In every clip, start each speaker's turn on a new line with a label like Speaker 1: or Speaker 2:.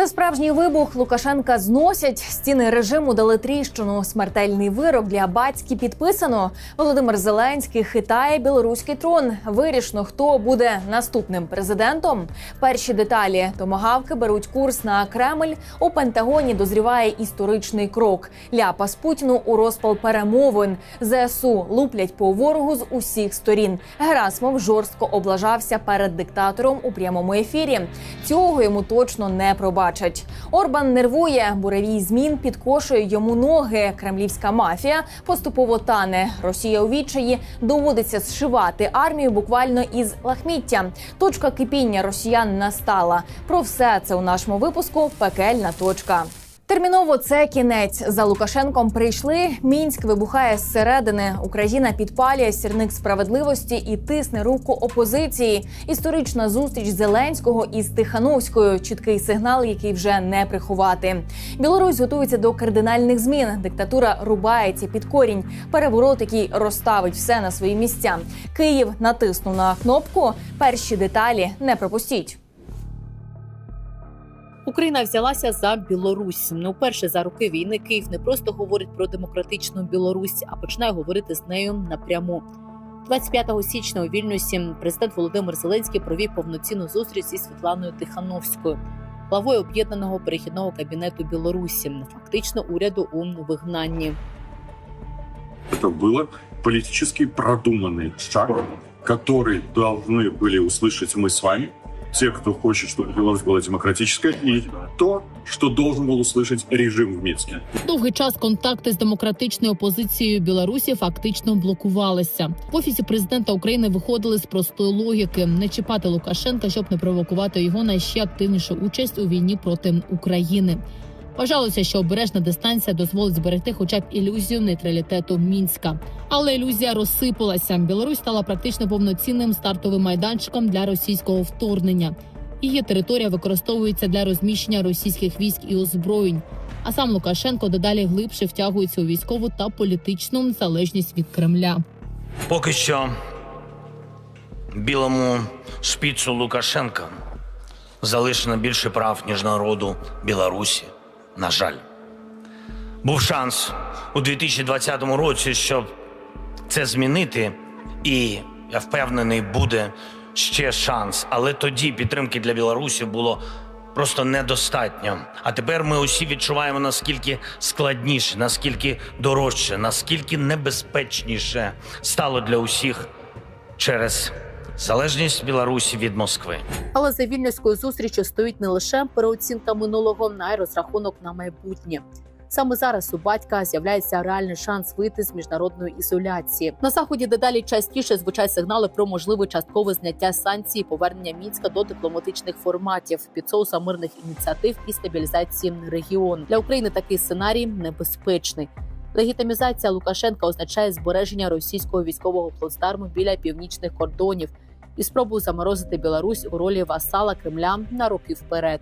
Speaker 1: Це справжній вибух. Лукашенка зносять. Стіни режиму дали тріщину. Смертельний вирок для батьки підписано. Володимир Зеленський хитає білоруський трон. Вирішно, хто буде наступним президентом. Перші деталі томагавки беруть курс на Кремль. У Пентагоні дозріває історичний крок. Ляпас Путіну у розпал перемовин. ЗСУ луплять по ворогу з усіх сторін. Герасмов жорстко облажався перед диктатором у прямому ефірі. Цього йому точно не пробачать. Орбан нервує, буревій змін підкошує йому ноги. Кремлівська мафія поступово тане. Росія у відчаї доводиться зшивати армію буквально із лахміття. Точка кипіння росіян настала. Про все це у нашому випуску пекельна точка. Терміново це кінець. За Лукашенком прийшли. Мінськ вибухає зсередини. Україна підпалює сірник справедливості і тисне руку опозиції. Історична зустріч Зеленського із Тихановською. Чіткий сигнал, який вже не приховати. Білорусь готується до кардинальних змін. Диктатура рубається під корінь. Переворот, який розставить все на свої місця. Київ натиснув на кнопку. Перші деталі не пропустіть.
Speaker 2: Україна взялася за Білорусь. Не вперше за роки війни Київ не просто говорить про демократичну Білорусь, а починає говорити з нею напряму. 25 січня у Вільнюсі президент Володимир Зеленський провів повноцінну зустріч зі Світланою Тихановською, главою об'єднаного перехідного кабінету Білорусі, фактично уряду у вигнанні.
Speaker 3: Это было политически продуманный шаг, который должны были услышать мы с вами, те, кто хочет, чтобы Беларусь была демократической, и то, что должен был услышать режим в Минске.
Speaker 2: Довгий час контакти з демократичною опозицією Білорусі фактично блокувалися. В офісі президента України виходили з простої логіки: не чіпати Лукашенка, щоб не провокувати його на ще активнішу участь у війні проти України. Вважалося, що обережна дистанція дозволить зберегти хоча б ілюзію нейтралітету мінська. Але ілюзія розсипалася. Білорусь стала практично повноцінним стартовим майданчиком для російського вторгнення. Її територія використовується для розміщення російських військ і озброєнь. А сам Лукашенко дедалі глибше втягується у військову та політичну залежність від Кремля.
Speaker 4: Поки що білому шпіцу Лукашенка залишено більше прав, ніж народу Білорусі. На жаль, був шанс у 2020 році, щоб це змінити, і я впевнений, буде ще шанс. Але тоді підтримки для Білорусі було просто недостатньо. А тепер ми усі відчуваємо наскільки складніше, наскільки дорожче, наскільки небезпечніше стало для усіх через залежність Білорусі від Москви.
Speaker 2: Але за вільнюською зустрічю стоїть не лише переоцінка минулого, а й розрахунок на майбутнє. Саме зараз у батька з'являється реальний шанс вийти з міжнародної ізоляції. На заході дедалі частіше звучать сигнали про можливе часткове зняття санкцій, повернення мінська до дипломатичних форматів під соусом мирних ініціатив і стабілізації регіону. Для України такий сценарій небезпечний. Легітимізація Лукашенка означає збереження російського військового плацдарму біля північних кордонів і спробу заморозити Білорусь у ролі васала Кремля на роки вперед.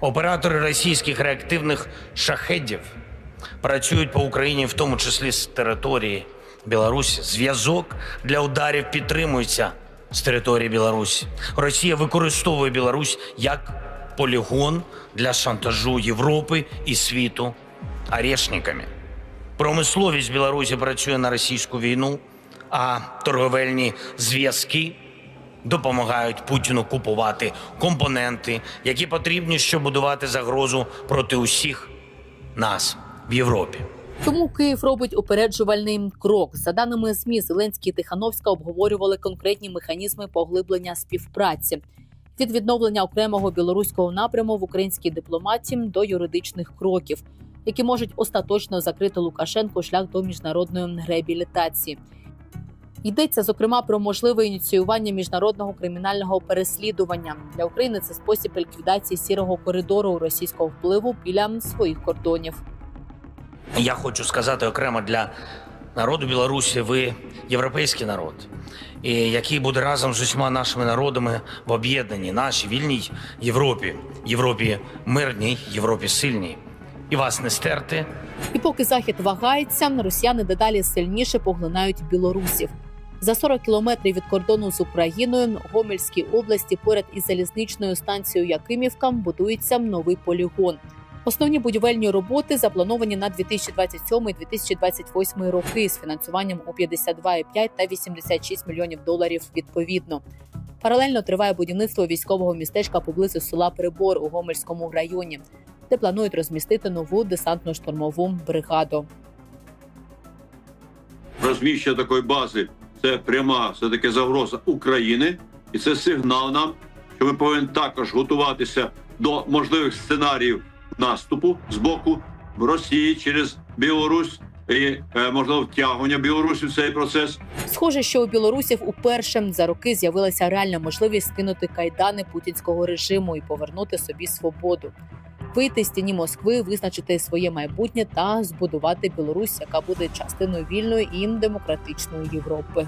Speaker 4: Оператори російських реактивних шахедів працюють по Україні, в тому числі з території Білорусі. Зв'язок для ударів підтримується з території Білорусі. Росія використовує Білорусь як полігон для шантажу Європи і світу арешниками. Промисловість Білорусі працює на російську війну, а торговельні зв'язки допомагають Путіну купувати компоненти, які потрібні, щоб будувати загрозу проти усіх нас в Європі.
Speaker 2: Тому Київ робить упереджувальний крок. За даними ЗМІ, Зеленський і Тихановська обговорювали конкретні механізми поглиблення співпраці від відновлення окремого білоруського напряму в українській дипломатії до юридичних кроків, які можуть остаточно закрити Лукашенку шлях до міжнародної реабілітації. Йдеться зокрема про можливе ініціювання міжнародного кримінального переслідування для України. Це спосіб ліквідації сірого коридору російського впливу біля своїх кордонів.
Speaker 4: Я хочу сказати окремо для народу Білорусі, ви європейський народ, і який буде разом з усіма нашими народами в об'єднаній нашій вільній Європі, Європі мирній, Європі сильній. І вас не стерти,
Speaker 2: І поки захід вагається, росіяни дедалі сильніше поглинають білорусів. За 40 кілометрів від кордону з Україною в Гомельській області поряд із залізничною станцією Якимівка будується новий полігон. Основні будівельні роботи заплановані на 2027-2028 роки з фінансуванням у 52,5 та 86 мільйонів доларів відповідно. Паралельно триває будівництво військового містечка поблизу села Прибор у Гомельському районі, де планують розмістити нову десантно-штурмову бригаду.
Speaker 5: розміщення такої бази це пряма все таки загроза України, і це сигнал нам, що ми повинні також готуватися до можливих сценаріїв наступу з боку Росії через Білорусь і е, можливо втягування Білорусі в цей процес.
Speaker 2: Схоже, що у білорусів уперше за роки з'явилася реальна можливість скинути кайдани путінського режиму і повернути собі свободу, вийти з тіні Москви, визначити своє майбутнє та збудувати Білорусь, яка буде частиною вільної і демократичної Європи.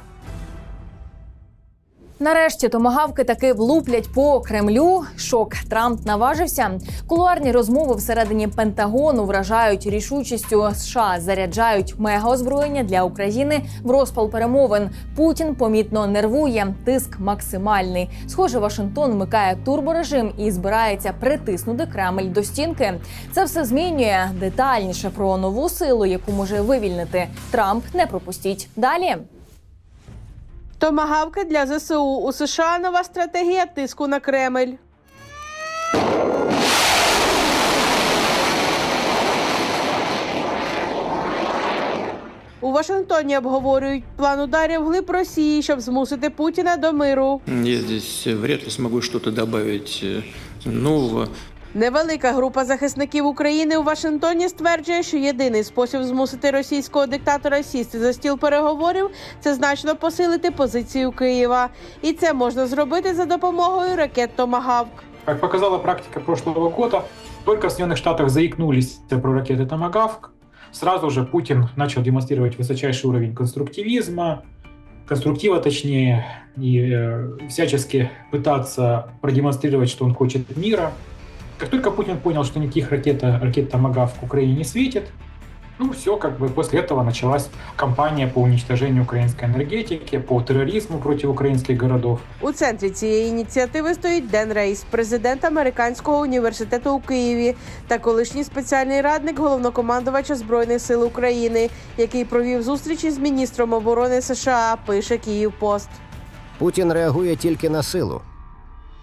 Speaker 1: Нарешті томагавки таки влуплять по Кремлю. Шок Трамп наважився. Кулуарні розмови всередині Пентагону вражають рішучістю. США заряджають мегаозброєння для України в розпал перемовин. Путін помітно нервує. Тиск максимальний. Схоже, Вашингтон вмикає турборежим і збирається притиснути Кремль до стінки. Це все змінює детальніше про нову силу, яку може вивільнити Трамп. Не пропустіть далі.
Speaker 6: Томагавки для ЗСУ у США нова стратегія тиску на Кремль. У Вашингтоні обговорюють план ударів глиб Росії, щоб змусити Путіна до миру.
Speaker 7: Я здесь вряд ли смогу что-то добавить э, нового.
Speaker 6: Невелика група захисників України у Вашингтоні стверджує, що єдиний спосіб змусити російського диктатора сісти за стіл переговорів це значно посилити позицію Києва, і це можна зробити за допомогою ракет Томагавк.
Speaker 8: Как показала практика прошлого года, только в Соединенных Штатах заикнулись про ракеты «Томагавк», сразу же Путин начал демонстрировать высочайший уровень конструктивизма, конструктива точнее, и э, всячески пытаться продемонстрировать, что он хочет мира. Как только Путин понял, что никаких ракет, ракет «Томагавк» в Украине не светит, ну все, как бы после этого началась кампания по уничтожению украинской энергетики, по терроризму против украинских городов.
Speaker 6: У центрі цієї ініціативи стоїть Ден Рейс, президент американського університету у Києві та колишній спеціальний радник головнокомандувача збройних сил України, який провів зустрічі з міністром оборони США. Пише Київ Пост.
Speaker 9: Путін реагує тільки на силу.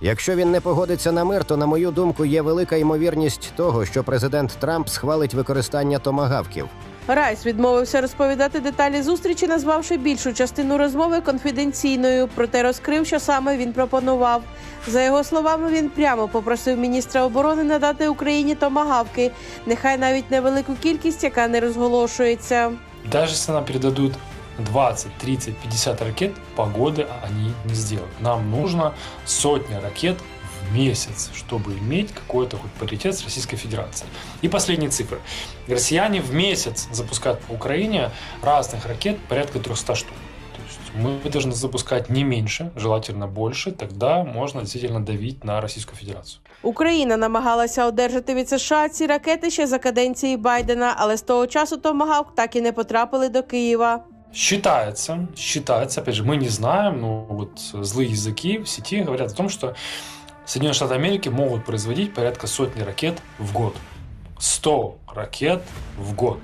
Speaker 9: Якщо він не погодиться на мир, то, на мою думку, є велика ймовірність того, що президент Трамп схвалить використання томагавків.
Speaker 6: Райс відмовився розповідати деталі зустрічі, назвавши більшу частину розмови конфіденційною, проте розкрив, що саме він пропонував. За його словами, він прямо попросив міністра оборони надати Україні томагавки, нехай навіть невелику кількість, яка не розголошується.
Speaker 10: Даже если нам передадут 20, 30, 50 ракет, погоды они не сделают. Нам нужно сотни ракет в месяц, чтобы иметь какой-то хоть паритет с Российской Федерацией. И последние цифры. Россияне в месяц запускают по Украине разных ракет порядка 300 штук. То есть мы должны запускать не меньше, желательно больше, тогда можно действительно давить на Российскую Федерацию.
Speaker 6: Україна намагалася одержати від США ці ракети ще за каденції Байдена, але з того часу томагавк так і не потрапили до Києва.
Speaker 10: Считается, считается, опять же, мы не знаем, но вот злые языки в сети говорят о том, что Соединенные Штаты Америки могут производить порядка сотни ракет в год. 100 ракет в год.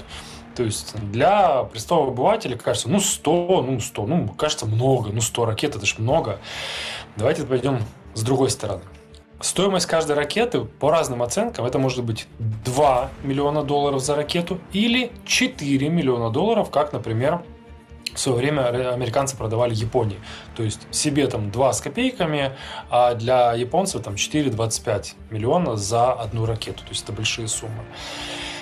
Speaker 10: То есть для простого обывателя кажется, ну 100, ну 100, ну кажется много, ну 100 ракет это ж много. Давайте пойдем с другой стороны. Стоимость каждой ракеты, по разным оценкам, это может быть 2 миллиона долларов за ракету или 4 миллиона долларов, как, например, в свое время американцы продавали Японии. То есть себе там 2 с копейками, а для японцев там 4,25 миллиона за одну ракету. То есть это большие суммы.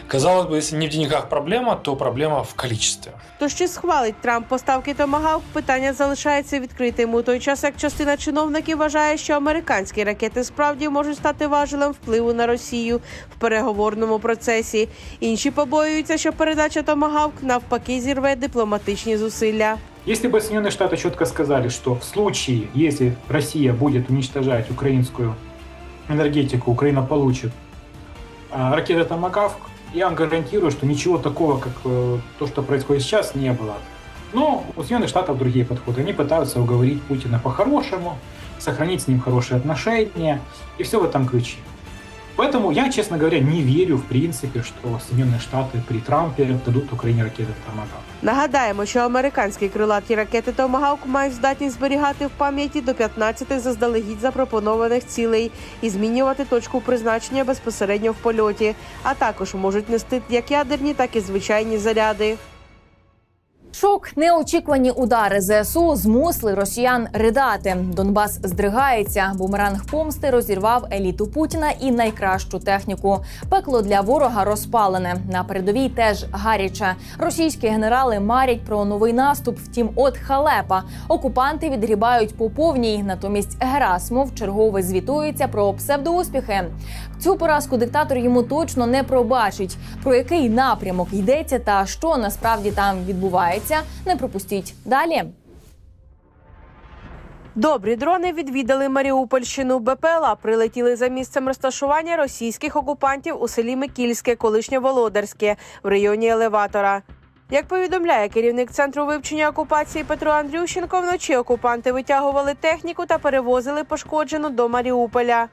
Speaker 10: Казалось бы, если не в деньгах проблема, то проблема в количестве.
Speaker 6: Тож чи схвалить Трамп поставки томагавк, питання залишається відкритим у той час, як частина чиновників вважає, що американські ракети справді можуть стати важелем впливу на Росію в переговорному процесі. Інші побоюються, що передача томагавк навпаки зірве дипломатичні зусилля.
Speaker 8: Если бы Соединенные Штаты четко сказали, что в случае, если Россия будет уничтожать украинскую энергетику, Украина получит а, ракеты «Томагавк», я вам гарантирую, что ничего такого, как э, то, что происходит сейчас, не было. Но у Соединенных Штатов другие подходы. Они пытаются уговорить Путина по-хорошему, сохранить с ним хорошие отношения, и все в этом ключе. Поэтому я, честно говоря, не верю, в принципе, что Соединенные Штаты при Трампе дадут Украине ракеты «Томагавк».
Speaker 6: Нагадаємо, що американські крилаті ракети Томагавк мають здатність зберігати в пам'яті до 15 заздалегідь запропонованих цілей і змінювати точку призначення безпосередньо в польоті, а також можуть нести як ядерні, так і звичайні заряди.
Speaker 1: Шок, неочікувані удари ЗСУ змусили росіян ридати. Донбас здригається. Бумеранг помсти розірвав еліту Путіна і найкращу техніку. Пекло для ворога розпалене. На передовій теж гаряче. Російські генерали марять про новий наступ. Втім, от халепа. Окупанти відгрібають по повній. Натомість Герасимов чергове звітується про псевдоуспіхи. Цю поразку диктатор йому точно не пробачить. Про який напрямок йдеться та що насправді там відбувається, не пропустіть далі.
Speaker 6: Добрі дрони відвідали Маріупольщину. БПЛА прилетіли за місцем розташування російських окупантів у селі Микільське, колишнє Володарське, в районі елеватора. Як повідомляє керівник центру вивчення окупації Петро Андрющенко, вночі окупанти витягували техніку та перевозили пошкоджену до Маріуполя.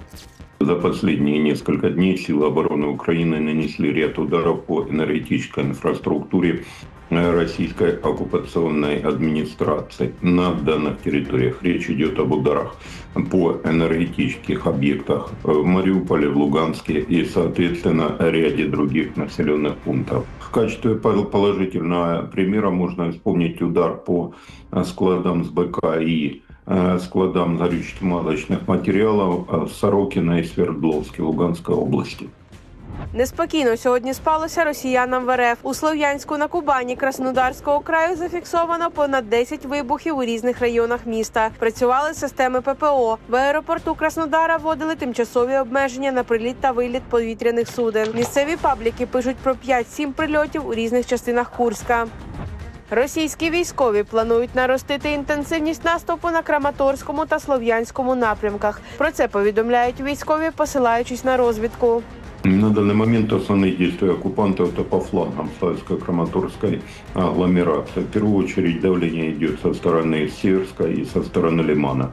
Speaker 11: За последние несколько дней силы обороны Украины нанесли ряд ударов по энергетической инфраструктуре э, российской оккупационной администрации на данных территориях. Речь идет об ударах по энергетических объектах в Мариуполе, в Луганске и, соответственно, ряде других населенных пунктов. В качестве пол- положительного примера можно вспомнить удар по э, складам с БК и э, складам горюче-смазочных материалов э, в Сорокино и Свердловске Луганской области.
Speaker 6: Неспокійно сьогодні спалося росіянам в РФ. У Слов'янську на Кубані Краснодарського краю зафіксовано понад 10 вибухів у різних районах міста. Працювали системи ППО. В аеропорту Краснодара вводили тимчасові обмеження на приліт та виліт повітряних суден. Місцеві пабліки пишуть про 5-7 прильотів у різних частинах Курська. Російські військові планують наростити інтенсивність наступу на Краматорському та Слов'янському напрямках. Про це повідомляють військові, посилаючись на розвідку.
Speaker 11: На данный момент основные действия оккупантов это по флангам Славянско-Краматорской агломерации. В первую очередь давление идет со стороны Северска и со стороны Лимана.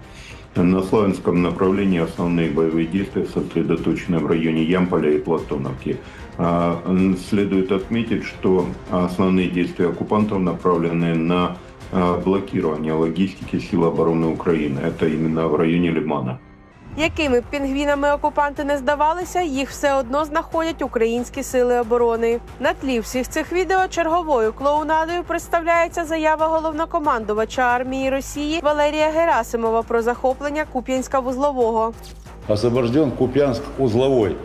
Speaker 11: На Славянском направлении основные боевые действия сосредоточены в районе Ямполя и Платоновки. А, Следует отметить, что основные действия оккупантов направлены на а, блокирование логистики сил обороны Украины. Это именно в районе Лимана.
Speaker 6: Якими б пінгвінами окупанти не здавалися, їх все одно знаходять українські сили оборони. На тлі всіх цих відео черговою клоунадою представляється заява головнокомандувача армії Росії Валерія Герасимова про захоплення Куп'янська вузлового.
Speaker 12: Освобожден Купянск-Узловой.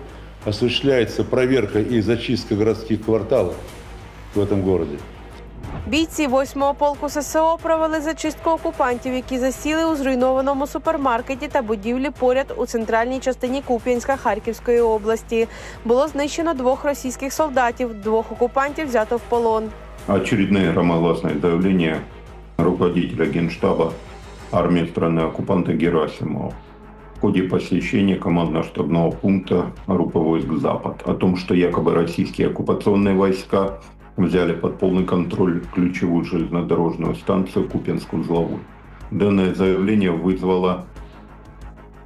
Speaker 12: Осуществляется проверка и зачистка городских кварталов в этом городе.
Speaker 6: Бійці 8-го полку ССО провели зачистку окупантів, які засіли у зруйнованому супермаркеті та будівлі поряд у центральній частині Куп'янська Харківської області. Було знищено двох російських солдатів, двох окупантів взято в полон.
Speaker 11: Очередное громогласное заявление руководителя Генштаба армии страны-оккупанта Герасимова в ходе посещения командно-штабного пункта группы войск «Запад» о том, что якобы российские оккупационные войска Взяли под полный контроль ключевую железнодорожную станцию Купинск-Узловой. Данное заявление вызвало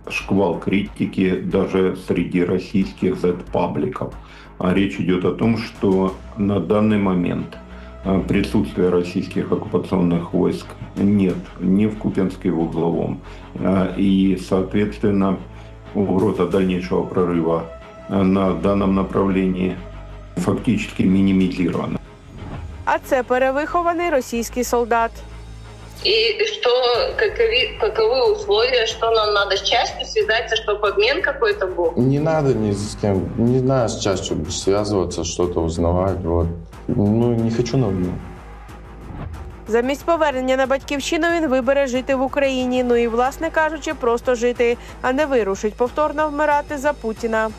Speaker 11: шквал критики даже среди российских Z-пабликов. А речь идет о том, что на данный момент э, присутствия российских оккупационных войск нет ни в Купенске, в Узловом. Э, И, соответственно, угроза дальнейшего прорыва э, на данном направлении фактически минимизирована.
Speaker 6: А це перевихований російський солдат.
Speaker 13: И что, каковы, каковы условия, что нам надо с частью связаться, чтобы обмен какой-то был?
Speaker 14: Не надо ни с кем, не знаю, с частью связываться, что-то узнавать, вот. Ну, не хочу на войну.
Speaker 6: Замість повернення на батьківщину він вибере жити в Україні. Ну і, власне кажучи, просто жити, а не вирушить повторно вмирати за Путіна.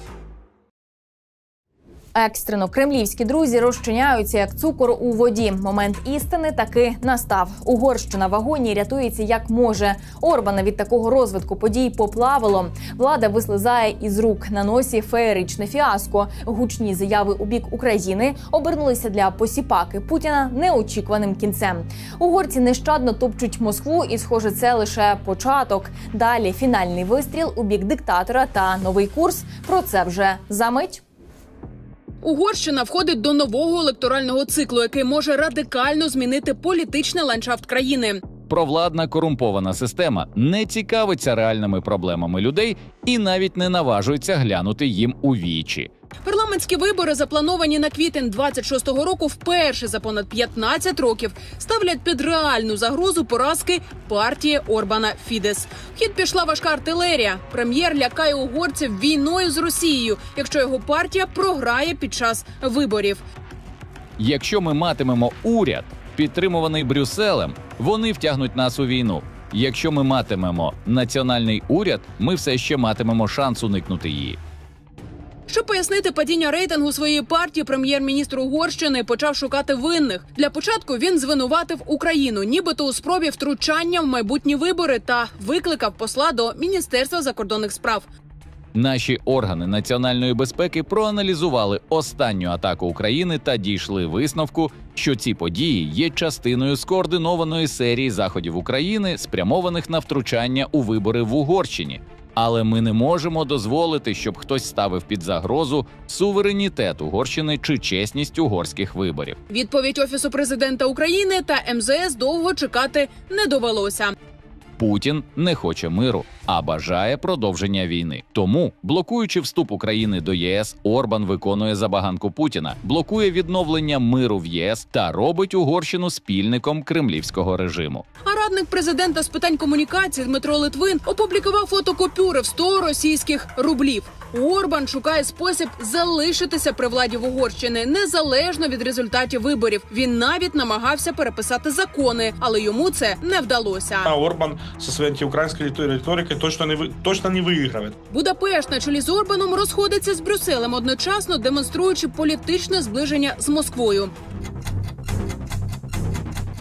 Speaker 1: Екстрено кремлівські друзі розчиняються як цукор у воді. Момент істини таки настав. Угорщина вагоні рятується як може. Орбана від такого розвитку подій поплавило. Влада вислизає із рук на носі феєричне фіаско. Гучні заяви у бік України обернулися для посіпаки Путіна неочікуваним кінцем. Угорці нещадно топчуть Москву, і схоже, це лише початок. Далі фінальний вистріл у бік диктатора та новий курс. Про це вже за мить.
Speaker 15: Угорщина входить до нового електорального циклу, який може радикально змінити політичний ландшафт країни.
Speaker 16: Провладна корумпована система не цікавиться реальними проблемами людей і навіть не наважується глянути їм у вічі.
Speaker 15: Парламентські вибори, заплановані на квітень 26-го року, вперше за понад 15 років ставлять під реальну загрозу поразки партії Орбана Фідес. В хід пішла важка артилерія. Прем'єр лякає угорців війною з Росією, якщо його партія програє під час виборів.
Speaker 16: Якщо ми матимемо уряд, підтримуваний Брюсселем, вони втягнуть нас у війну. Якщо ми матимемо національний уряд, ми все ще матимемо шанс уникнути її.
Speaker 15: Щоб пояснити падіння рейтингу своєї партії, прем'єр-міністр Угорщини почав шукати винних. Для початку він звинуватив Україну, нібито у спробі втручання в майбутні вибори, та викликав посла до міністерства закордонних справ.
Speaker 16: Наші органи національної безпеки проаналізували останню атаку України та дійшли висновку, що ці події є частиною скоординованої серії заходів України, спрямованих на втручання у вибори в Угорщині. Але ми не можемо дозволити, щоб хтось ставив під загрозу суверенітет Угорщини чи чесність угорських виборів.
Speaker 15: Відповідь офісу президента України та МЗС довго чекати не довелося.
Speaker 16: Путін не хоче миру, а бажає продовження війни. Тому, блокуючи вступ України до ЄС, Орбан виконує забаганку Путіна, блокує відновлення миру в ЄС та робить Угорщину спільником кремлівського режиму.
Speaker 15: А радник президента з питань комунікації Дмитро Литвин опублікував фотокупюри в 100 російських рублів. Орбан шукає спосіб залишитися при владі в Угорщини незалежно від результатів виборів. Він навіть намагався переписати закони, але йому це не вдалося.
Speaker 17: А Орбан со своей антиукраинской риторикой точно не, вы- точно не выигрывает.
Speaker 15: Будапешт на чолі з Орбаном розходиться з Брюсселем, одночасно демонструючи політичне зближення з Москвою.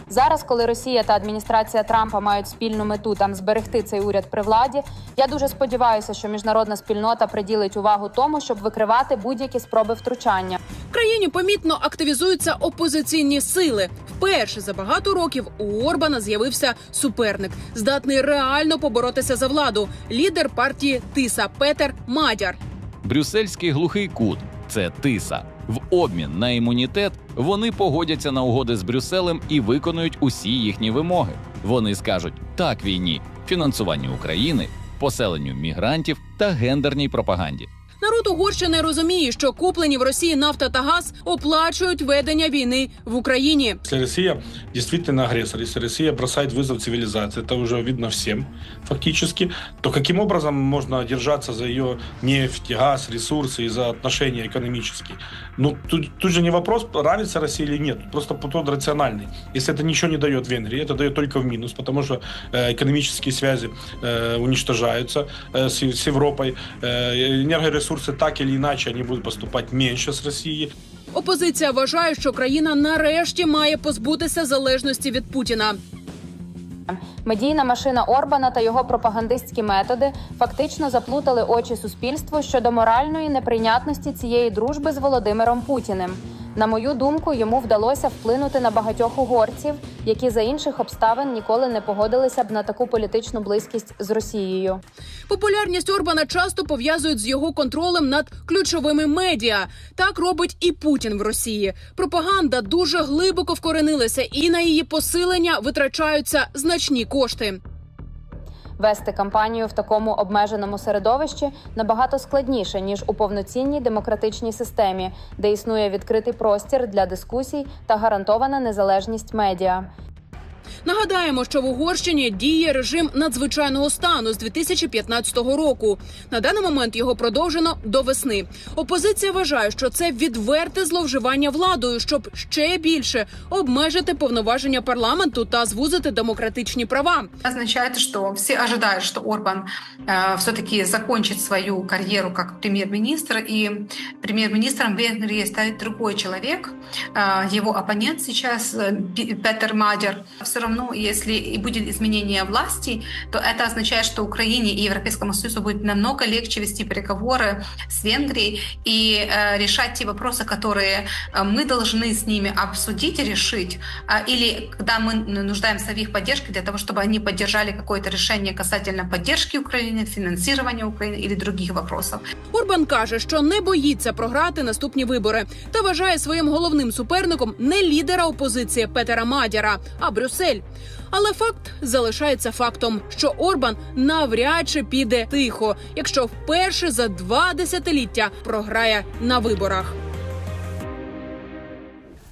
Speaker 18: Зараз, коли Росія та адміністрація Трампа мають спільну мету там зберегти цей уряд при владі, я дуже сподіваюся, що міжнародна спільнота приділить увагу тому, щоб викривати будь-які спроби втручання.
Speaker 15: В країні помітно активізуються опозиційні сили. Вперше за багато років у Орбана з'явився суперник, здатний реально поборотися за владу. Лідер партії Тиса Петер Мадяр.
Speaker 16: Брюссельський глухий кут це тиса. В обмін на імунітет вони погодяться на угоди з Брюсселем і виконують усі їхні вимоги. Вони скажуть так війні, фінансуванню України, поселенню мігрантів та гендерній пропаганді.
Speaker 15: Народ Угорщини розуміє, що куплені в Росії нафта та газ оплачують ведення війни в Україні.
Speaker 17: Если Россия действительно агрессор, если Россия бросает вызов цивилизации, это уже видно всем фактически, то каким образом можно держаться за ее нефть, газ, ресурсы и за отношения экономические? Ну, тут, тут же не вопрос, нравится Россия или нет, тут просто подход рациональный. Если это ничего не дает Венгрии, это дает только в минус, потому что э, экономические связи э, уничтожаются э, с, с Европой, э, энергоресурсы так или иначе, они будут поступать меньше с России.
Speaker 15: Опозиція вважає, що країна нарешті має позбутися залежності від Путіна.
Speaker 18: Медійна машина Орбана та його пропагандистські методи фактично заплутали очі суспільству щодо моральної неприйнятності цієї дружби з Володимиром Путіним. На мою думку, йому вдалося вплинути на багатьох угорців, які за інших обставин ніколи не погодилися б на таку політичну близькість з Росією.
Speaker 15: Популярність Орбана часто пов'язують з його контролем над ключовими медіа. Так робить і Путін в Росії. Пропаганда дуже глибоко вкоренилася, і на її посилення витрачаються значні кошти.
Speaker 18: Вести кампанію в такому обмеженому середовищі набагато складніше ніж у повноцінній демократичній системі, де існує відкритий простір для дискусій та гарантована незалежність медіа.
Speaker 15: Нагадаємо, що в Угорщині діє режим надзвичайного стану з 2015 року. На даний момент його продовжено до весни. Опозиція вважає, що це відверте зловживання владою, щоб ще більше обмежити повноваження парламенту та звузити демократичні права.
Speaker 19: означает, что все ожидают, что Орбан э, все-таки закончит свою карьеру как премьер-министр, и премьер-министром Венгрии станет другой человек, э, его оппонент сейчас э, Пи- Петер Мадер. Все равно, если и будет изменение власти, то это означает, что Украине и Европейскому Союзу будет намного легче вести переговоры с Венгрией и э, решать те вопросы, которые э, мы должны с ними обсудить и решить, а, или когда мы нуждаемся в их поддержке для того, чтобы они поддержали какое-то решение касательно поддержки Украины, финансирования Украины или других вопросов.
Speaker 15: Орбан каже, що не боїться програти наступні вибори та вважає своїм головним суперником не лідера опозиції Петера Мадяра, а Брюссель. Але факт залишається фактом, що Орбан навряд чи піде тихо, якщо вперше за два десятиліття програє на виборах.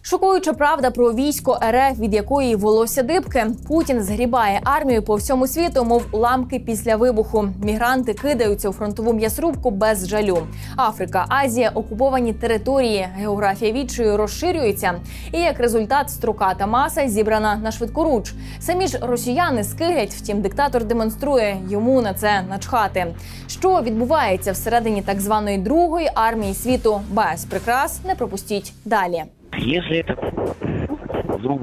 Speaker 1: Шокуюча правда про військо РФ, від якої волосся дибки. Путін згрібає армію по всьому світу, мов ламки після вибуху. Мігранти кидаються у фронтову м'ясрубку без жалю. Африка, Азія, окуповані території. Географія відчою розширюється. І як результат, строката маса зібрана на швидкоруч. Самі ж росіяни скиглять, втім, диктатор демонструє йому на це начхати. Що відбувається всередині так званої другої армії світу без прикрас? Не пропустіть далі.
Speaker 20: Если это вдруг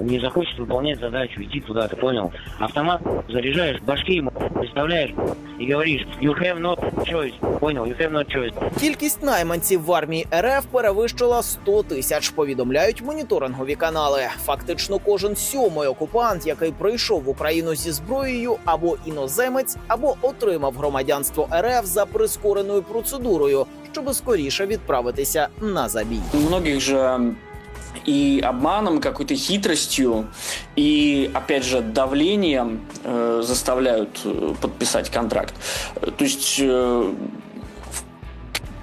Speaker 20: не захочет выполнять задачу, идти туда, ты понял? Автомат заряжаешь, башки ему представляешь и говоришь, you have no choice, понял, you have no choice.
Speaker 21: Кількість найманців в армії РФ перевищила 100 тисяч. Повідомляють моніторингові канали. Фактично, кожен сьомий окупант, який прийшов в Україну зі зброєю, або іноземець, або отримав громадянство РФ за прискореною процедурою, щоби скоріше відправитися на забій.
Speaker 22: Многих же и обманом, какой-то хитростью, и, опять же, давлением э, заставляют э, подписать контракт. Э, То есть э, в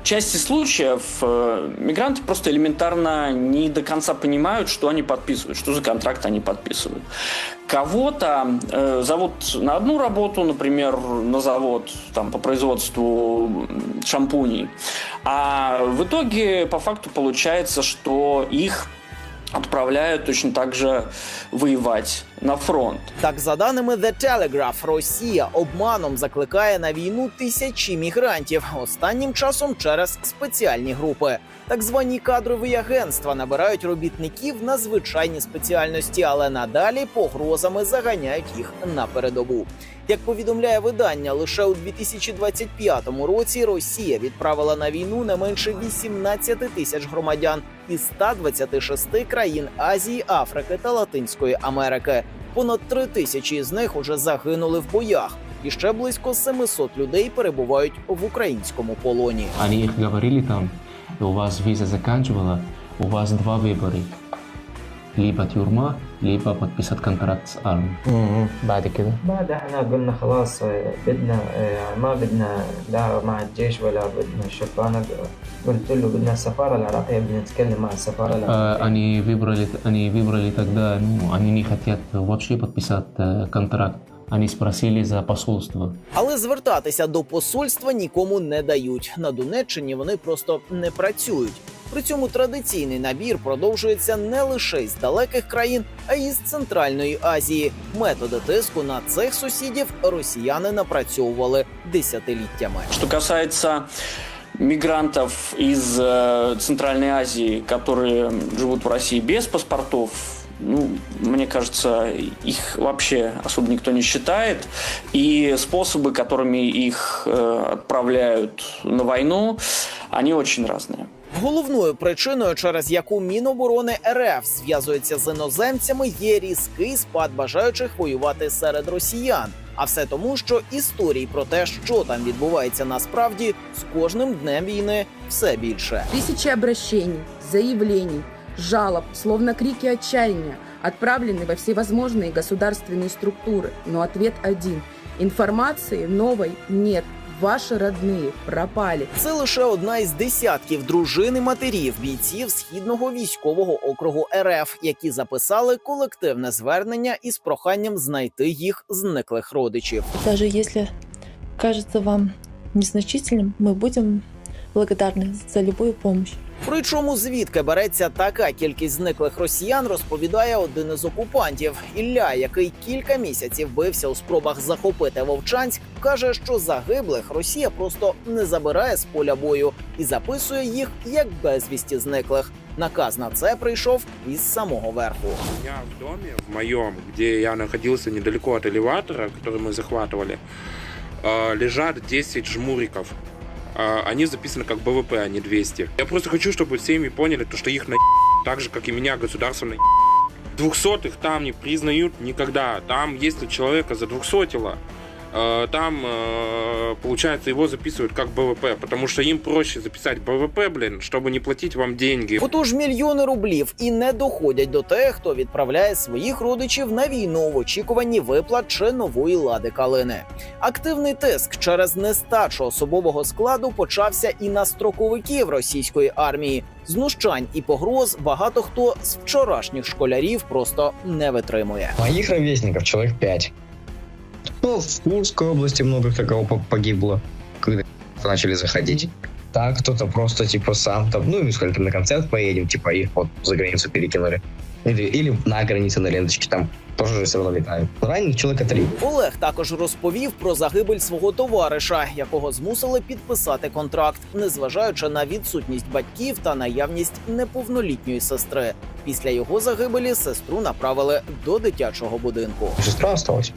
Speaker 22: части случаев э, мигранты просто элементарно не до конца понимают, что они подписывают, что за контракт они подписывают. Кого-то э, зовут на одну работу, например, на завод там, по производству шампуней, а в итоге по факту получается, что их отправляют точно так же воевать на фронт.
Speaker 21: Так, за даними The Telegraph, Росія обманом закликає на війну тисячі мігрантів останнім часом через спеціальні групи. Так звані кадрові агентства набирають робітників на звичайні спеціальності, але надалі погрозами заганяють їх на передову. Як повідомляє видання, лише у 2025 році Росія відправила на війну не менше 18 тисяч громадян із 126 країн Азії, Африки та Латинської Америки. Понад три тисячі з них уже загинули в боях, і ще близько 700 людей перебувають в українському полоні.
Speaker 23: Они их говорили там, у вас виза заканчивала, у вас два выбора. Либо тюрьма, либо подписать контракт с армией. بعد كده
Speaker 24: بعد احنا قلنا خلاص آه، بدنا آه، ما بدنا لا مع الجيش ولا بدنا الشرطة انا قلت له بدنا السفارة العراقية بدنا نتكلم مع السفارة
Speaker 23: А,
Speaker 24: العراقية
Speaker 23: Они выбрали, они выбрали тогда, ну, они не хотят вообще подписать э, контракт. Они спросили за посольство.
Speaker 21: Але звертатися до посольства нікому не дають. На Донеччині вони просто не працюють. При цьому традиційний набір продовжується не лише з далеких країн, а й з Центральної Азії. Методи тиску на цих сусідів росіяни напрацьовували десятиліттями.
Speaker 22: Что касается мигрантов из э, Центральной Азии, которые живут в России без паспортов, ну, мне кажется, их вообще особо никто не считает. И способы, которыми их э, отправляют на войну, они очень разные.
Speaker 21: Головною причиною, через яку Міноборони РФ зв'язується з іноземцями, є різкий спад бажаючих воювати серед росіян. А все тому, що історій про те, що там відбувається насправді, з кожним днем війни все більше.
Speaker 25: Тысячи обращений, заявлений, жалоб, словно крики отчаяния, отправлены во всевозможные государственные структуры, но ответ один. Информации новой нет. ваши родные пропали.
Speaker 21: Це лише одна із десятків дружин і матерів бійців східного військового округу РФ, які записали колективне звернення із проханням знайти їх зниклих родичів.
Speaker 26: Даже если кажется вам незначительным, мы будем благодарны за любую помощь.
Speaker 21: Причому звідки береться така кількість зниклих росіян, розповідає один із окупантів. Ілля, який кілька місяців бився у спробах захопити Вовчанськ, каже, що загиблих Росія просто не забирає з поля бою і записує їх як безвісті зниклих. Наказ на це прийшов із самого верху.
Speaker 27: У меня в доме, в моем, где я находился недалеко от элеватора, который мы захватывали, э, лежат 10 жмуриков. Э, Они записаны как БВП, а не 200. Я просто хочу, чтобы семьи поняли, то, что их на так же, как и меня, государство на Двухсотых там не признают никогда. Там, если человека за двухсотило, там, э, получается, его записывают как БВП, потому что им проще записать БВП, блин, чтобы не платить вам деньги.
Speaker 21: Отож, мільйони рублів і не доходять до тих, хто відправляє своїх родичів на війну в очікуванні виплат чи нової лади калини. Активний тиск через нестачу особового складу почався і на строковиків російської армії. Знущань і погроз багато хто з вчорашніх школярів просто не витримує.
Speaker 28: Моих ровесников человек пять. Ну, в Курской области много кого по- погибло, когда начали заходить. Так, кто-то просто, типа, сам там, ну, и сказали, там на концерт поедем, типа, их вот за границу перекинули. Или, или на границе на ленточке там тоже все равно летают. Раненых человека три.
Speaker 21: Олег також розповів про загибель свого товариша, якого змусили підписати контракт, незважаючи на відсутність батьків та наявність неповнолітньої сестри. Після його загибелі сестру направили до дитячого будинку.
Speaker 28: Сестра осталась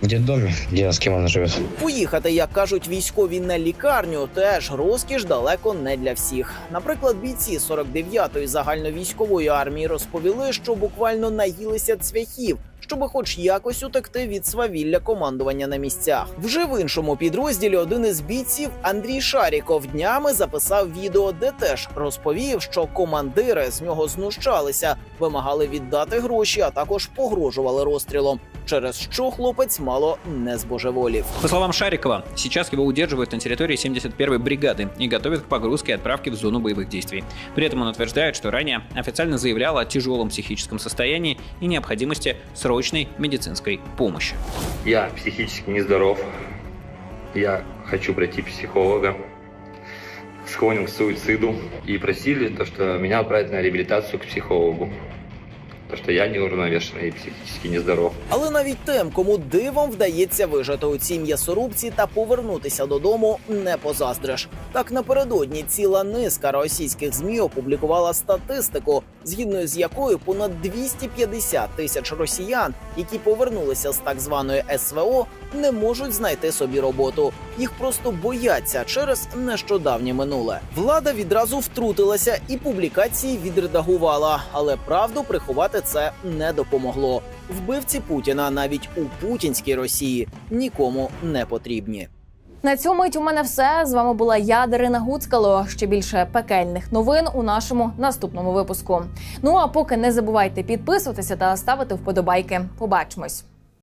Speaker 28: в детдоме, где с кем она живет.
Speaker 21: Поїхати, як кажуть військові на лікарню, теж розкіш далеко не для всіх. Наприклад, бійці 49-ї загальновійськової армії розповіли, що буквально наїлися цвяхів. Щоби хоч якось утекти від свавілля командування на місцях. Вже в іншому підрозділі один із бійців Андрій Шаріков днями записав відео, де теж розповів, що командири з нього знущалися, вимагали віддати гроші, а також погрожували розстрілом. Через що хлопець мало не збожеволів.
Speaker 29: По словам Шарикова, сейчас его удерживают на территории 71-й бригады и готовят к погрузке и отправке в зону боевых действий. При этом он утверждает, что ранее официально заявлял о тяжелом психическом состоянии и необходимости срочной медицинской помощи.
Speaker 30: Я психически нездоров. Я хочу пройти психолога. Склонен к суициду. И просили, то, что меня отправить на реабилитацию к психологу. То, я я неуравновешенный і психічно нездоров.
Speaker 21: Але навіть тим, кому дивом вдається вижити у цій м'ясорубці та повернутися додому, не позаздриш. Так напередодні ціла низка російських змі опублікувала статистику, згідно з якою понад 250 тисяч росіян, які повернулися з так званої СВО, не можуть знайти собі роботу. Їх просто бояться через нещодавнє минуле. Влада відразу втрутилася і публікації відредагувала, але правду приховати це не допомогло. Вбивці Путіна навіть у путінській Росії нікому не потрібні.
Speaker 1: На цьому мить у мене все. З вами була я, Дарина Гуцкало. Ще більше пекельних новин у нашому наступному випуску. Ну а поки не забувайте підписуватися та ставити вподобайки. Побачимось.